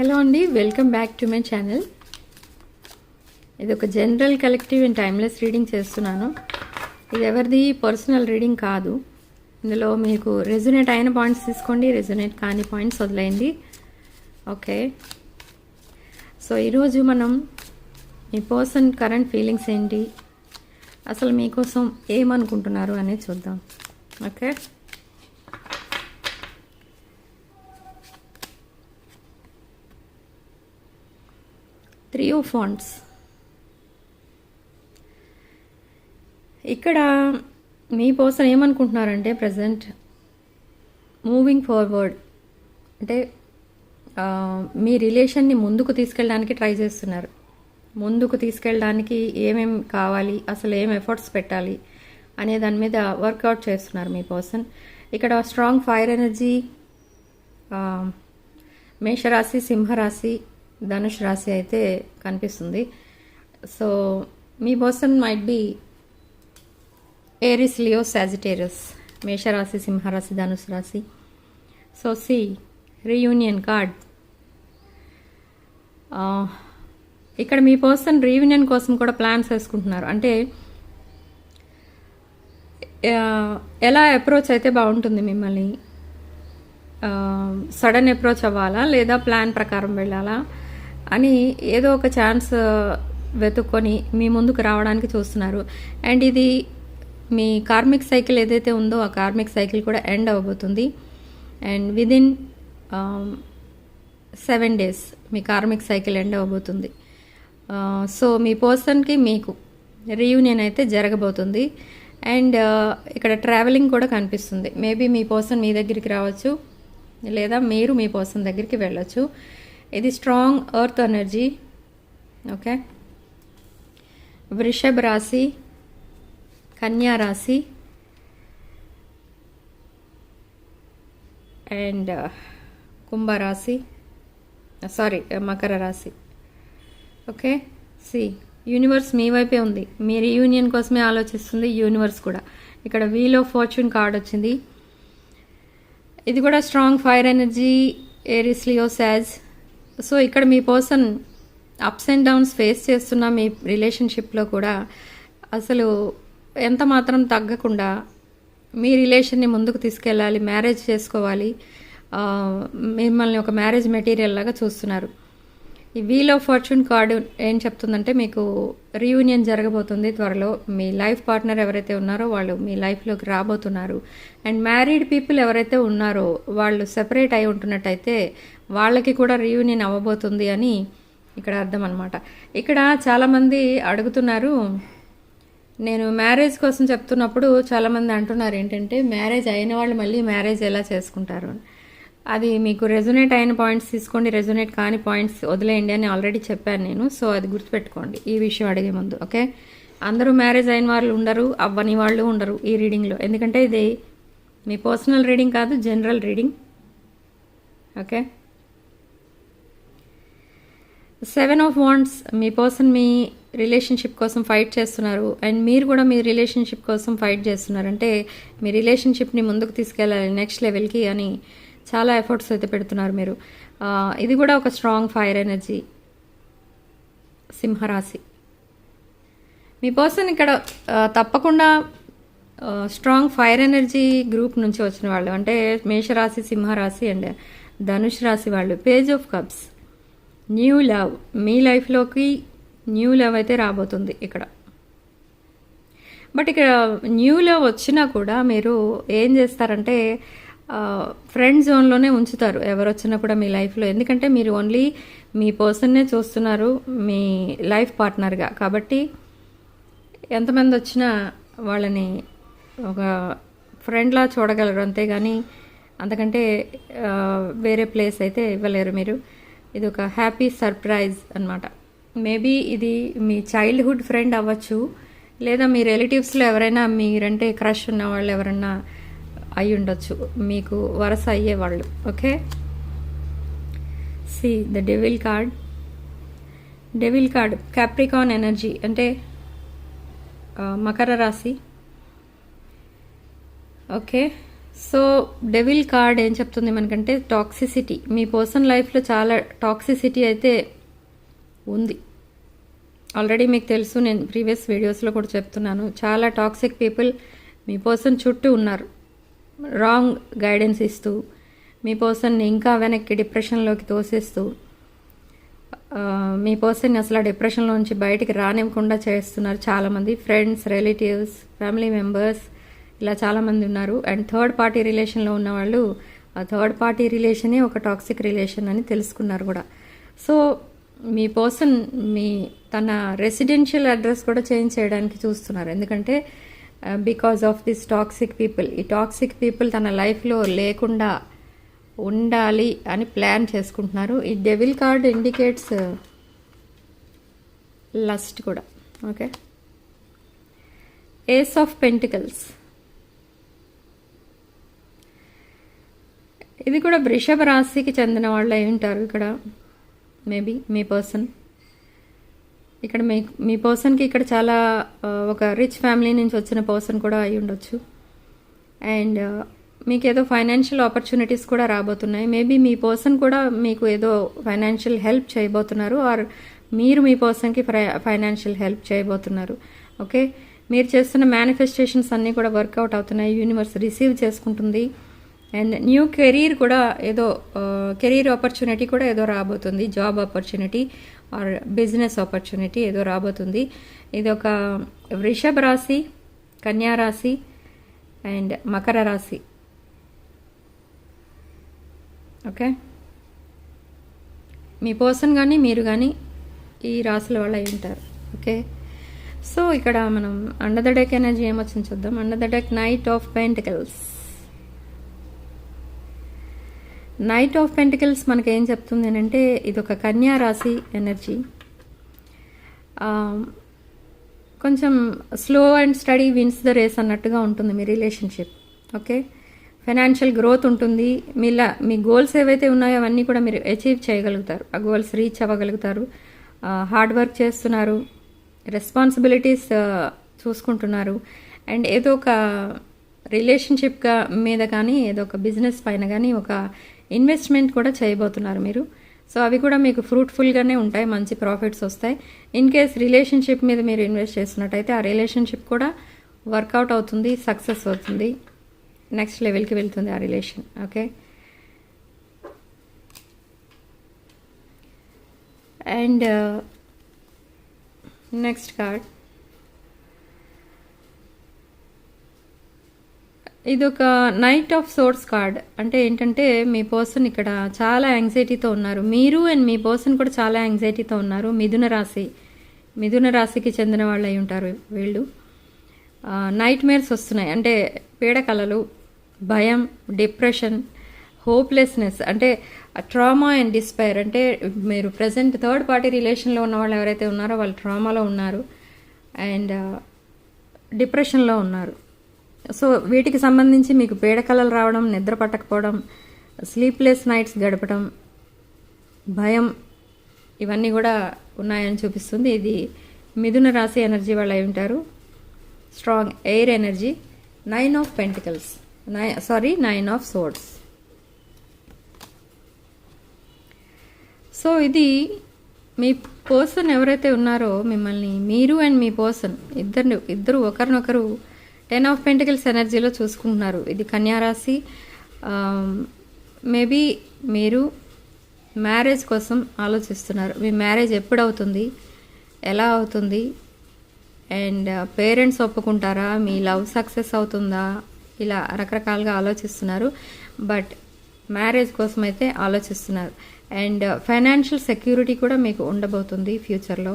Hello అండి welcome back to my channel. ఇది ఒక general collective and timeless reading చేస్తున్నాను. ఇది ఎవరిది? పర్సనల్ రీడింగ్ కాదు. ఇందులో మీకు రెజొనేట్ అయిన పాయింట్స్ తీసుకోండి రెజొనేట్ కాని పాయింట్స్ వదిలేయండి. ఓకే. సో ఈరోజు మనం మీ పర్సన్ కరెంట్ ఫీలింగ్స్ ఏంటి? అసలు మీకోసం ఏమనుకుంటున్నారు అనేది చూద్దాం. ఓకే. Three of wands. ఇక్కడ మీ పర్సన్ ఏమనుకుంటున్నారంటే ప్రజెంట్ మూవింగ్ ఫార్వర్డ్. అంటే మీ రిలేషన్ని ముందుకు తీసుకెళ్ళడానికి ట్రై చేస్తున్నారు. ముందుకు తీసుకెళ్ళడానికి ఏమేం కావాలి అసలు ఏం ఎఫర్ట్స్ పెట్టాలి అనే దాని మీద వర్కౌట్ చేస్తున్నారు మీ పర్సన్. ఇక్కడ స్ట్రాంగ్ ఫైర్ ఎనర్జీ మేషరాశి సింహరాశి ధనుష్ రాశి అయితే కనిపిస్తుంది. So me person might be Aries Leo Sagittarius మేషరాశి సింహరాశి ధనుసు రాశి. సో సి రీయూనియన్ కార్డ్ ఇక్కడ మీ పర్సన్ రీయూనియన్ కోసం కూడా ప్లాన్స్ వేసుకుంటున్నారు. అంటే ఎలా అప్రోచ్ అయితే బాగుంటుంది మిమ్మల్ని? సడన్ అప్రోచ్ అవ్వాలా? లేదా ప్లాన్ ప్రకారం వెళ్ళాలా? అని ఏదో ఒక ఛాన్స్ వెతుక్కొని మీ ముందుకు రావడానికి చూస్తున్నారు. అండ్ ఇది మీ కార్మిక్ సైకిల్ ఏదైతే ఉందో ఆ కార్మిక్ సైకిల్ కూడా ఎండ్ అవ్వబోతుంది అండ్ విదిన్ సెవెన్ డేస్ మీ కార్మిక్ సైకిల్ ఎండ్ అవ్వబోతుంది సో మీ పర్సన్కి మీకు రీయూనియన్ అయితే జరగబోతుంది. అండ్ ఇక్కడ ట్రావెలింగ్ కూడా కనిపిస్తుంది. మేబీ మీ పర్సన్ మీ దగ్గరికి రావచ్చు లేదా మీరు మీ పర్సన్ దగ్గరికి వెళ్ళొచ్చు. ఇది స్ట్రాంగ్ ఎర్త్ ఎనర్జీ ఓకే వృషభ రాశి కన్యా రాశి అండ్ uh, కుంభరాశి సారీ uh, మకర రాశి ఓకే సి యూనివర్స్ మీ వైపే ఉంది. మీ రీయూనియన్ కోసమే ఆలోచిస్తుంది యూనివర్స్ కూడా. ఇక్కడ వీల్ ఆఫ్ ఫార్చ్యూన్ కార్డ్ వచ్చింది. ఇది కూడా strong fire energy Aries Leo Sag so ఇక్కడ మీ person ups and downs face చేస్తున్న మీ రిలేషన్షిప్లో కూడా అసలు ఎంత మాత్రం తగ్గకుండా మీ రిలేషన్ని ముందుకు తీసుకెళ్ళాలి మ్యారేజ్ చేసుకోవాలి మిమ్మల్ని ఒక మ్యారేజ్ మెటీరియల్ లాగా చూస్తున్నారు. ఈ వీల్ ఆఫ్ ఫార్చ్యూన్ కార్డు ఏం చెప్తుందంటే మీకు రీయూనియన్ జరగబోతుంది త్వరలో. మీ లైఫ్ పార్ట్నర్ ఎవరైతే ఉన్నారో వాళ్ళు మీ లైఫ్లోకి రాబోతున్నారు. అండ్ మ్యారీడ్ పీపుల్ ఎవరైతే ఉన్నారో వాళ్ళు సెపరేట్ అయి ఉంటున్నట్టయితే వాళ్ళకి కూడా రీయూనియన్ అవ్వబోతుంది అని ఇక్కడ అర్థం అనమాట ఇక్కడ చాలామంది అడుగుతున్నారు నేను మ్యారేజ్ కోసం చెప్తున్నప్పుడు చాలామంది అంటున్నారు ఏంటంటే మ్యారేజ్ అయిన వాళ్ళు మళ్ళీ మ్యారేజ్ ఎలా చేసుకుంటారు? అని. అది మీకు రెజొనేట్ అయిన పాయింట్స్ తీసుకోండి రెజొనేట్ కాని పాయింట్స్ వదిలేయండి అని ఆల్రెడీ చెప్పాను నేను సో అది గుర్తుపెట్టుకోండి ఈ విషయం అడిగే ముందు ఓకే అందరూ మ్యారేజ్ అయిన వాళ్ళు ఉండరు అవ్వని వాళ్ళు ఉండరు ఈ రీడింగ్లో ఎందుకంటే ఇది మీ పర్సనల్ రీడింగ్ కాదు general reading okay seven of wands me person మీ రిలేషన్షిప్ కోసం ఫైట్ చేస్తున్నారు అండ్ మీరు కూడా మీ రిలేషన్షిప్ కోసం ఫైట్ చేస్తున్నారు. అంటే మీ రిలేషన్షిప్ని ముందుకు తీసుకెళ్ళాలి నెక్స్ట్ లెవెల్కి అని చాలా ఎఫర్ట్స్ అయితే పెడుతున్నారు మీరు. ఇది కూడా ఒక స్ట్రాంగ్ ఫైర్ ఎనర్జీ సింహరాశి. మీ పర్సన్ ఇక్కడ తప్పకుండా స్ట్రాంగ్ ఫైర్ ఎనర్జీ గ్రూప్ నుంచి వచ్చిన వాళ్ళు అంటే మేషరాశి సింహరాశి అండ్ ధనుష్ రాశి వాళ్ళు page of cups new love మీ లైఫ్లోకి న్యూ లవ్ అయితే రాబోతుంది ఇక్కడ. బట్ ఇక్కడ న్యూ లవ్ వచ్చినా కూడా మీరు ఏం చేస్తారంటే ఫ్రెండ్ జోన్లోనే ఉంచుతారు. ఎవరు వచ్చినా కూడా మీ లైఫ్లో ఎందుకంటే మీరు ఓన్లీ మీ పర్సన్నే చూస్తున్నారు మీ లైఫ్ పార్ట్నర్గా కాబట్టి ఎంతమంది వచ్చినా వాళ్ళని ఒక ఫ్రెండ్లా చూడగలరు. అంతేగాని అంతకంటే వేరే ప్లేస్ అయితే ఇవ్వలేరు మీరు. ఇది ఒక హ్యాపీ సర్ప్రైజ్ అనమాట మేబీ ఇది మీ చైల్డ్హుడ్ ఫ్రెండ్ అవ్వచ్చు. లేదా మీ రిలేటివ్స్లో ఎవరైనా మీరంటే క్రష్ ఉన్న వాళ్ళు ఎవరన్నా అయి ఉండొచ్చు మీకు వరస అయ్యేవాళ్ళు. Okay? See the devil card devil card Capricorn energy అంటే మకర రాశి. ఓకే? సో డెవిల్ కార్డ్ ఏం చెప్తుంది మనకంటే? టాక్సిసిటీ మీ పర్సన్ లైఫ్లో చాలా టాక్సిసిటీ అయితే ఉంది. ఆల్రెడీ మీకు తెలుసు నేను ప్రీవియస్ వీడియోస్లో కూడా చెప్తున్నాను. చాలా టాక్సిక్ పీపుల్ మీ పర్సన్ చుట్టూ ఉన్నారు. రాంగ్ గైడెన్స్ ఇస్తూ మీ పర్సన్ని ఇంకా వెనక్కి డిప్రెషన్లోకి తోసేస్తూ మీ పర్సన్ని అసలు ఆ డిప్రెషన్లోంచి బయటికి రానివ్వకుండా చేస్తున్నారు చాలామంది ఫ్రెండ్స్ రిలేటివ్స్ ఫ్యామిలీ మెంబర్స్ ఇలా చాలామంది ఉన్నారు. అండ్ థర్డ్ పార్టీ రిలేషన్లో ఉన్న వాళ్ళు ఆ థర్డ్ పార్టీ రిలేషనే ఒక టాక్సిక్ రిలేషన్ అని తెలుసుకున్నారు కూడా. సో మీ పర్సన్ మీ తన రెసిడెన్షియల్ అడ్రస్ కూడా చేంజ్ చేయడానికి చూస్తున్నారు. ఎందుకంటే because of this toxic people ఈ టాక్సిక్ పీపుల్ తన లైఫ్లో లేకుండా ఉండాలి అని ప్లాన్ చేసుకుంటున్నారు. ఈ devil card indicates uh, lust కూడా. ఓకే ఏస్ ఆఫ్ పెంటికల్స్ ఇది కూడా వృషభ రాశికి చెందిన వాళ్ళు అయి ఉంటారు ఇక్కడ. మేబీ మీ పర్సన్ ఇక్కడ మీ మీ పర్సన్కి ఇక్కడ చాలా ఒక రిచ్ ఫ్యామిలీ నుంచి వచ్చిన పర్సన్ కూడా అయి ఉండొచ్చు. అండ్ మీకు ఏదో ఫైనాన్షియల్ ఆపర్చునిటీస్ కూడా రాబోతున్నాయి. మేబీ మీ పర్సన్ కూడా మీకు ఏదో ఫైనాన్షియల్ హెల్ప్ చేయబోతున్నారు ఆర్ మీరు మీ పర్సన్కి ఫైనాన్షియల్ హెల్ప్ చేయబోతున్నారు. ఓకే మీరు చేస్తున్న మేనిఫెస్టేషన్స్ అన్నీ కూడా వర్కౌట్ అవుతున్నాయి. యూనివర్స్ రిసీవ్ చేసుకుంటుంది. అండ్ న్యూ కెరీర్ కూడా ఏదో కెరీర్ ఆపర్చునిటీ కూడా ఏదో రాబోతుంది. Job opportunity or business opportunity ఏదో రాబోతుంది. ఇది ఒక వృషభ రాశి కన్యా రాశి అండ్ మకర రాశి. ఓకే? మీ పర్సన్ కానీ మీరు కానీ ఈ రాశుల వల్ల ఉంటారు. ఓకే? సో ఇక్కడ మనం అండర్ ద డెక్ ఎనర్జీ ఏమొచ్చింది చూద్దాం. Under the deck knight of pentacles knight of pentacles మనకి ఏం చెప్తుంది అంటే ఇది ఒక కన్యా రాశి ఎనర్జీ um, కొంచెం slow and steady wins the race అన్నట్టుగా ఉంటుంది మీ రిలేషన్షిప్ ఓకే ఫైనాన్షియల్ గ్రోత్ ఉంటుంది. మీలా మీ గోల్స్ ఏవైతే ఉన్నాయో అవన్నీ కూడా మీరు అచీవ్ చేయగలుగుతారు. ఆ గోల్స్ రీచ్ అవ్వగలుగుతారు. హార్డ్ వర్క్ చేస్తున్నారు. రెస్పాన్సిబిలిటీస్ uh, చూసుకుంటున్నారు. అండ్ ఏదో ఒక రిలేషన్షిప్ మీద కానీ ఏదో ఒక బిజినెస్ పైన కానీ ఒక ఇన్వెస్ట్మెంట్ కూడా చేయబోతున్నారు మీరు. సో అవి కూడా మీకు ఫ్రూట్ఫుల్గానే ఉంటాయి మంచి ప్రాఫిట్స్ వస్తాయి. ఇన్ కేస్ రిలేషన్షిప్ మీద మీరు ఇన్వెస్ట్ చేస్తున్నట్టయితే ఆ రిలేషన్షిప్ కూడా వర్కౌట్ అవుతుంది సక్సెస్ అవుతుంది. నెక్స్ట్ లెవెల్కి వెళ్తుంది ఆ relation okay? And next card. ఇది ఒక నైట్ ఆఫ్ సోర్స్ కార్డ్ అంటే ఏంటంటే మీ పర్సన్ ఇక్కడ చాలా యాంగ్జైటీతో ఉన్నారు. మీరు అండ్ మీ పర్సన్ కూడా చాలా యాంగ్జైటీతో ఉన్నారు. మిథున రాశి. మిథున రాశికి చెందిన వాళ్ళు అయి ఉంటారు వీళ్ళు. నైట్ మేర్స్ వస్తున్నాయి. అంటే పీడకలలు భయం డిప్రెషన్ హోప్లెస్నెస్ అంటే ట్రామా అండ్ డిస్పైర్ అంటే మీరు ప్రజెంట్ థర్డ్ పార్టీ రిలేషన్లో ఉన్న వాళ్ళు ఎవరైతే ఉన్నారో వాళ్ళు ట్రామాలో ఉన్నారు. అండ్ డిప్రెషన్లో ఉన్నారు. సో వీటికి సంబంధించి మీకు పీడకలలు రావడం నిద్ర పట్టకపోవడం స్లీప్లెస్ నైట్స్ గడపడం భయం ఇవన్నీ కూడా ఉన్నాయని చూపిస్తుంది. ఇది మిథున రాశి ఎనర్జీ వాళ్ళు అయి ఉంటారు. Strong air energy. Nine of pentacles. నై sorry nine of swords. So ఇది మీ పర్సన్ ఎవరైతే ఉన్నారో మిమ్మల్ని మీరు అండ్ మీ పర్సన్ ఇద్దరు ఇద్దరు ఒకరినొకరు టెన్ ఆఫ్ పెంటికల్స్ ఎనర్జీలో చూసుకుంటున్నారు. ఇది కన్యారాశి మేబీ um, మీరు మ్యారేజ్ కోసం ఆలోచిస్తున్నారు. మీ మ్యారేజ్ ఎప్పుడు అవుతుంది? ఎలా అవుతుంది? అండ్ పేరెంట్స్ uh, ఒప్పుకుంటారా? మీ లవ్ సక్సెస్ అవుతుందా? ఇలా రకరకాలుగా ఆలోచిస్తున్నారు. బట్ మ్యారేజ్ కోసం అయితే ఆలోచిస్తున్నారు. అండ్ ఫైనాన్షియల్ సెక్యూరిటీ కూడా మీకు ఉండబోతుంది ఫ్యూచర్లో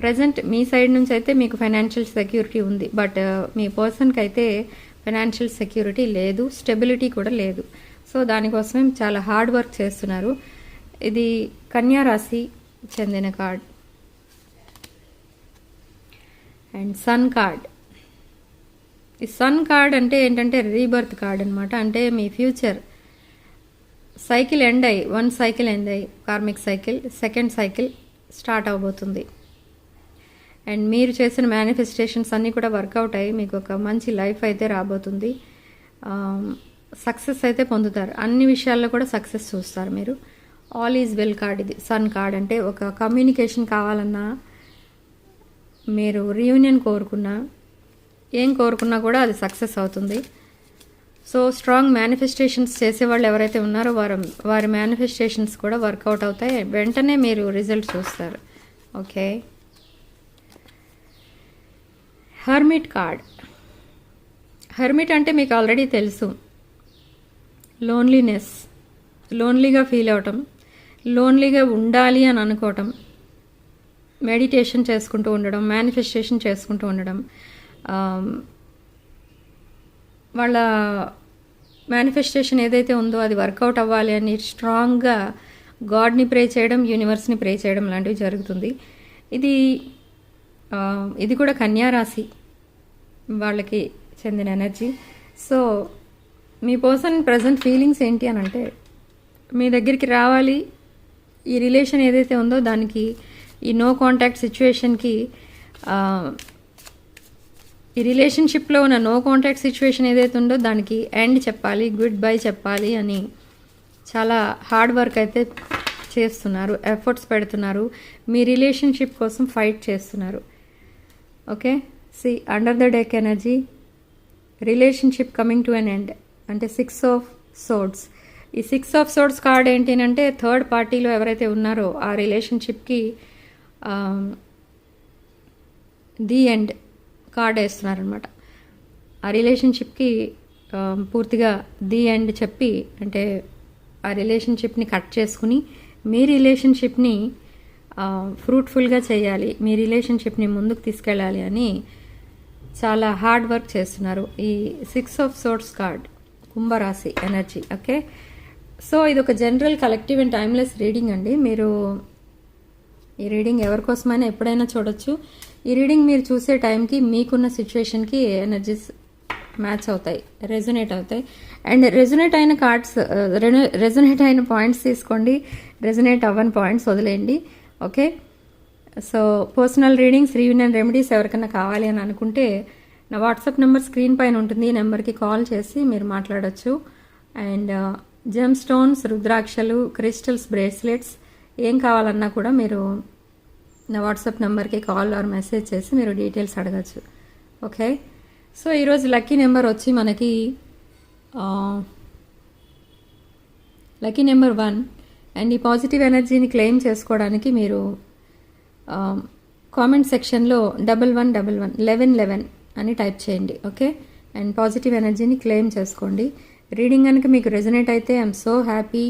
ప్రజెంట్ మీ సైడ్ నుంచి అయితే మీకు ఫైనాన్షియల్ సెక్యూరిటీ ఉంది. బట్ uh, మీ పర్సన్కి అయితే ఫైనాన్షియల్ సెక్యూరిటీ లేదు స్టెబిలిటీ కూడా లేదు. సో దానికోసమే చాలా హార్డ్ వర్క్ చేస్తున్నారు. ఇది కన్యారాశి చెందిన కార్డ్ అండ్ సన్ కార్డ్ ఈ సన్ కార్డ్ అంటే ఏంటంటే రీబర్త్ కార్డ్ అనమాట అంటే మీ ఫ్యూచర్ సైకిల్ ఎండ్ అయ్యి వన్ సైకిల్ ఎండ్ అయ్యి karmic cycle second cycle start అవబోతుంది. అండ్ మీరు చేసిన మేనిఫెస్టేషన్స్ అన్నీ కూడా వర్కౌట్ అయ్యి మీకు ఒక మంచి లైఫ్ అయితే రాబోతుంది. Um, సక్సెస్ అయితే పొందుతారు. అన్ని విషయాల్లో కూడా సక్సెస్ చూస్తారు మీరు. ఆల్ ఈజ్ వెల్ కార్డ్ ఇది. సన్ కార్డ్ అంటే ఒక కమ్యూనికేషన్ కావాలన్నా మీరు రీయూనియన్ కోరుకున్నా ఏం కోరుకున్నా కూడా అది సక్సెస్ అవుతుంది. సో స్ట్రాంగ్ మేనిఫెస్టేషన్స్ చేసేవాళ్ళు ఎవరైతే ఉన్నారో వారు వారి మేనిఫెస్టేషన్స్ కూడా వర్కౌట్ అవుతాయి. వెంటనే మీరు రిజల్ట్ చూస్తారు. Okay hermit card. హర్మిట్ అంటే మీకు ఆల్రెడీ తెలుసు. లోన్లీనెస్. లోన్లీగా ఫీల్ అవటం. లోన్లీగా ఉండాలి అని అనుకోవటం. మెడిటేషన్ చేసుకుంటూ ఉండడం మేనిఫెస్టేషన్ చేసుకుంటూ ఉండడం. వాళ్ళ మేనిఫెస్టేషన్ ఏదైతే ఉందో అది వర్కౌట్ అవ్వాలి అని స్ట్రాంగ్గా గాడ్ని ప్రే చేయడం యూనివర్స్ని ప్రే చేయడం లాంటివి జరుగుతుంది. ఇది ఇది కూడా కన్యారాశి. వాళ్ళకి చెందిన ఎనర్జీ. సో మీ పర్సన్ ప్రజెంట్ ఫీలింగ్స్ ఏంటి అని అంటే మీ దగ్గరికి రావాలి ఈ రిలేషన్ ఏదైతే ఉందో దానికి ఈ నో కాంటాక్ట్ సిచ్యువేషన్కి ఈ రిలేషన్షిప్లో ఉన్న నో కాంటాక్ట్ సిచ్యువేషన్ ఏదైతే ఉందో దానికి ఎండ్ చెప్పాలి గుడ్ బై చెప్పాలి అని చాలా హార్డ్ వర్క్ అయితే చేస్తున్నారు ఎఫర్ట్స్ పెడుతున్నారు మీ రిలేషన్షిప్ కోసం ఫైట్ చేస్తున్నారు. Okay? See under the deck energy relationship coming to an end అంటే సిక్స్ ఆఫ్ సోడ్స్ ఈ సిక్స్ ఆఫ్ సోడ్స్ కార్డ్ ఏంటి అంటే థర్డ్ పార్టీలో ఎవరైతే ఉన్నారో ఆ రిలేషన్షిప్కి ది ఎండ్ కార్డ్ వేస్తున్నారనమాట ఆ రిలేషన్షిప్కి um, పూర్తిగా ది ఎండ్ చెప్పి అంటే ఆ రిలేషన్షిప్ని కట్ చేసుకుని మీ రిలేషన్షిప్ని ఫ్రూట్ఫుల్గా um, చేయాలి మీ రిలేషన్షిప్ని ముందుకు తీసుకెళ్ళాలి అని చాలా హార్డ్ వర్క్ చేస్తున్నారు. ఈ సిక్స్ ఆఫ్ సోర్ట్స్ కార్డ్ కుంభరాశి ఎనర్జీ ఓకే సో ఇది ఒక general collective and timeless reading అండి. మీరు ఈ రీడింగ్ ఎవరి కోసమైనా ఎప్పుడైనా చూడొచ్చు. ఈ రీడింగ్ మీరు చూసే టైంకి మీకున్న సిచ్యువేషన్కి ఎనర్జీస్ మ్యాచ్ అవుతాయి రెజొనేట్ అవుతాయి. అండ్ రెజొనేట్ అయిన కార్డ్స్ రెజొనేట్ uh, అయిన పాయింట్స్ తీసుకోండి. రెజొనేట్ అవ్వని పాయింట్స్ వదిలేయండి okay so personal readings reunion remedies ఎవరికైనా కావాలి అని అనుకుంటే నా వాట్సాప్ నెంబర్ స్క్రీన్ పైన ఉంటుంది ఈ నెంబర్కి కాల్ చేసి మీరు మాట్లాడవచ్చు అండ్ uh, జెమ్ స్టోన్స్ రుద్రాక్షలు క్రిస్టల్స్ బ్రేస్లెట్స్ ఏం కావాలన్నా కూడా మీరు నా వాట్సాప్ నెంబర్కి కాల్ ఆర్ మెసేజ్ చేసి మీరు డీటెయిల్స్ అడగచ్చు. ఓకే సో ఈరోజు లక్కీ నెంబర్ వచ్చి మనకి uh, lucky number one. And ఈ పాజిటివ్ ఎనర్జీని క్లెయిమ్ చేసుకోవడానికి మీరు కామెంట్ సెక్షన్లో double one double one eleven eleven అని టైప్ చేయండి ఓకే అండ్ పాజిటివ్ ఎనర్జీని క్లెయిమ్ చేసుకోండి. రీడింగ్ కనుక మీకు రెజనేట్ అయితే ఐఎమ్ సో హ్యాపీ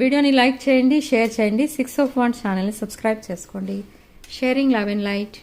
వీడియోని లైక్ చేయండి షేర్ చేయండి. సిక్స్ ఆఫ్ వన్ ఛానల్ని సబ్స్క్రైబ్ చేసుకోండి. Sharing love and light